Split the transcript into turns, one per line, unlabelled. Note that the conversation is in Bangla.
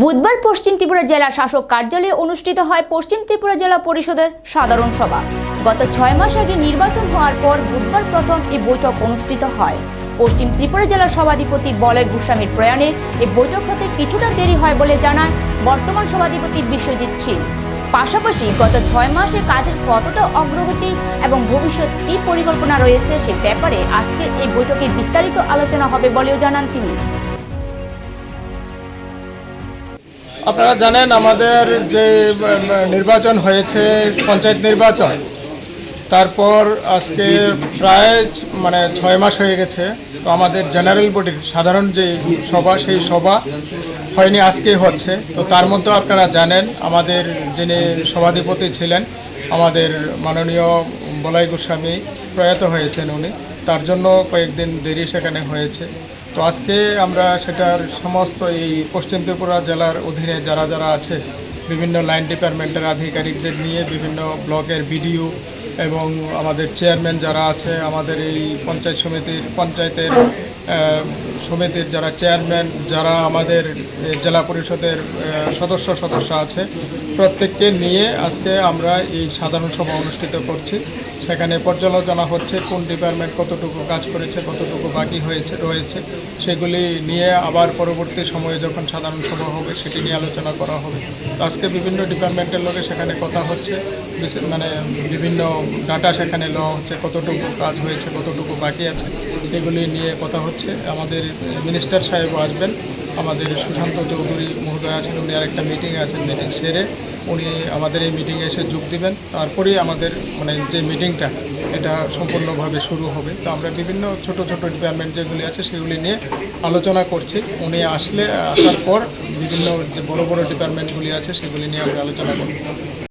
বুধবার পশ্চিম ত্রিপুরা জেলা শাসক কার্যালয়ে অনুষ্ঠিত হয় পশ্চিম ত্রিপুরা জেলা পরিষদের সাধারণ সভা। গত ছয় মাস আগে নির্বাচন হওয়ার পর বুধবার প্রথম এই বৈঠক অনুষ্ঠিত হয়। পশ্চিম ত্রিপুরা জেলার সভাধিপতি বলয় গোস্বামীর প্রয়াণে এই বৈঠক হতে কিছুটা দেরি হয় বলে জানায় বর্তমান সভাধিপতি বিশ্বজিৎ শীল। পাশাপাশি গত ছয় মাসে কাজের কতটা অগ্রগতি এবং ভবিষ্যৎ কী পরিকল্পনা রয়েছে সে ব্যাপারে আজকে এই বৈঠকে বিস্তারিত আলোচনা হবে বলেও জানান তিনি।
আপনারা জানেন আমাদের যে নির্বাচন হয়েছে, পঞ্চায়েত নির্বাচন, তারপর আজকে প্রায় মানে ছয় মাস হয়ে গেছে, তো আমাদের জেনারেল বডির সাধারণ যে সভা, সেই সভা হয়নি আজকেই হচ্ছে, তো তার মধ্যে আপনারা জানেন, আমাদের যিনি সভাধিপতি ছিলেন, আমাদের মাননীয় বলাই গোস্বামী প্রয়াত হয়েছেন উনি। তার জন্য কয়েকদিন দেরি সেখানে হয়েছে। তো আজকে আমরা সেটার সমস্ত এই পশ্চিম ত্রিপুরা জেলার অধীনে যারা যারা আছে, বিভিন্ন লাইন ডিপার্টমেন্টের আধিকারিকদের নিয়ে, বিভিন্ন ব্লকের বিডিও এবং আমাদের চেয়ারম্যান যারা আছে, আমাদের এই পঞ্চায়েত সমিতির, পঞ্চায়েতের সমিতির যারা চেয়ারম্যান, যারা আমাদের জেলা পরিষদের সদস্য সদস্য আছে, প্রত্যেককে নিয়ে আজকে আমরা এই সাধারণ সভা অনুষ্ঠিত করছি। সেখানে পর্যালোচনা হচ্ছে কোন ডিপার্টমেন্ট কতটুকু কাজ করেছে, কতটুকু বাকি হয়েছে, রয়েছে। সেগুলি নিয়ে আবার পরবর্তী সময়ে যখন সাধারণ সভা হবে, সেটি নিয়ে আলোচনা করা হবে। আজকে বিভিন্ন ডিপার্টমেন্টের লোকে সেখানে কথা হচ্ছে। মানে বিভিন্ন ডাটা সেখানে লওয়া হচ্ছে, কতটুকু কাজ হয়েছে, কতটুকু বাকি আছে, এগুলি নিয়ে কথা হচ্ছে। আমাদের মিনিস্টার সাহেব আসবেন। আমাদের সুশান্ত চৌধুরী মহোদয় আছেন, উনি আরেকটা মিটিংয়ে আছেন মিটিং সেরে উনি আমাদের এই মিটিংয়ে এসে যোগ দিবেন। তারপরেই আমাদের মানে যে মিটিংটা এটা সম্পূর্ণভাবে শুরু হবে। তো আমরা বিভিন্ন ছোট ছোট ডিপার্টমেন্ট যেগুলি আছে, সেগুলি নিয়ে আলোচনা করছি। উনি আসলে আসার পর বিভিন্ন যে বড় বড় ডিপার্টমেন্টগুলি আছে, সেগুলি নিয়ে আমরা আলোচনা করব।